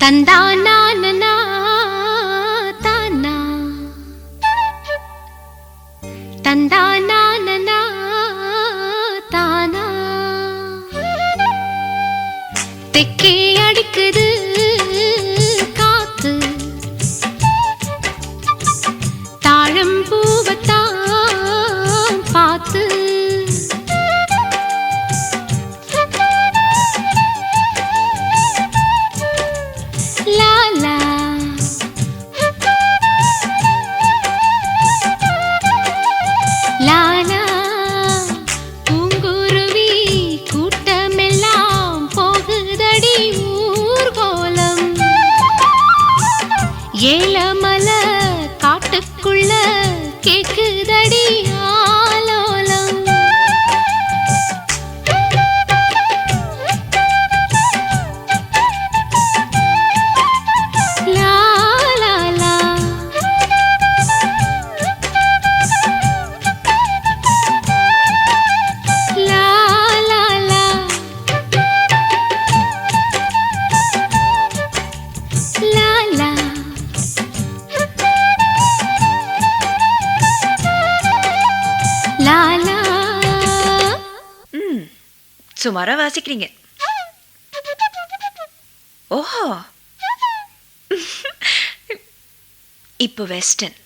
தந்தானா தானா தந்தானா தானா தெக்கே அடிக்குது சுமாராக வாசிக்கிறீங்க. ஓஹோ. இப்போ வெஸ்டர்ன்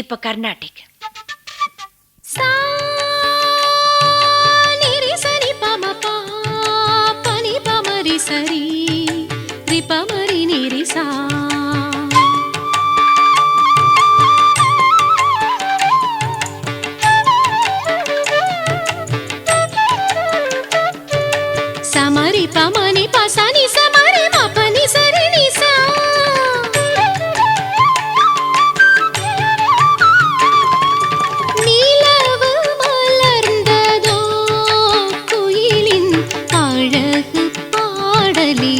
இப்போ கர்நாடிக் சா நிரி சரி பம பா பனி பமரி சரி ரிபமரி நிரி சா సమరి పమని పసని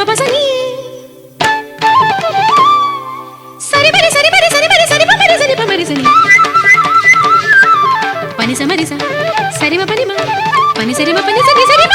మపసని సరిపరి సరిపరి సరిపరి సరిపరి సరిపరి సని పని సమరి సరిమ పనిమ పని సరిమ పని సరి సరిమ